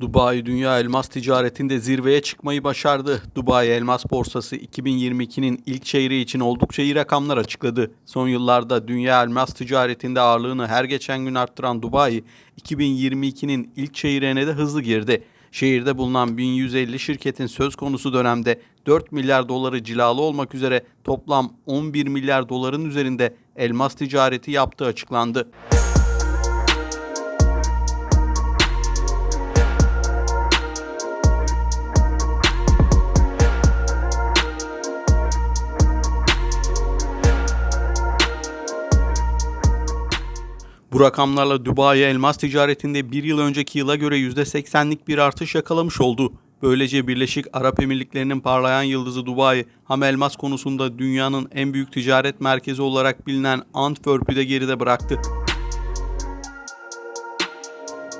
Dubai dünya elmas ticaretinde zirveye çıkmayı başardı. Dubai Elmas Borsası 2022'nin ilk çeyreği için oldukça iyi rakamlar açıkladı. Son yıllarda dünya elmas ticaretinde ağırlığını her geçen gün arttıran Dubai, 2022'nin ilk çeyreğine de hızlı girdi. Şehirde bulunan 1150 şirketin söz konusu dönemde 4 milyar doları cilalı olmak üzere toplam 11 milyar doların üzerinde elmas ticareti yaptığı açıklandı. Bu rakamlarla Dubai elmas ticaretinde bir yıl önceki yıla göre %80'lik bir artış yakalamış oldu. Böylece Birleşik Arap Emirlikleri'nin parlayan yıldızı Dubai, ham elmas konusunda dünyanın en büyük ticaret merkezi olarak bilinen Antwerp'ü de geride bıraktı.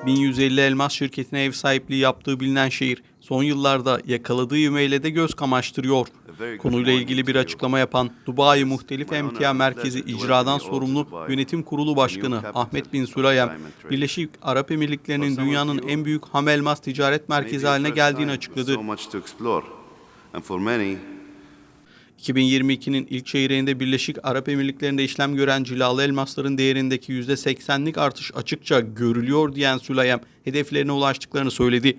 1150 elmas şirketine ev sahipliği yaptığı bilinen şehir, son yıllarda yakaladığı ivmeyle de göz kamaştırıyor. Konuyla ilgili bir açıklama yapan Dubai Muhtelif Emtia Merkezi İcradan Sorumlu Yönetim Kurulu Başkanı Ahmet Bin Süreyem, Birleşik Arap Emirlikleri'nin dünyanın en büyük ham elmas ticaret merkezi haline geldiğini açıkladı. 2022'nin ilk çeyreğinde Birleşik Arap Emirlikleri'nde işlem gören cilalı elmasların değerindeki %80'lik artış açıkça görülüyor diyen Süleyem hedeflerine ulaştıklarını söyledi.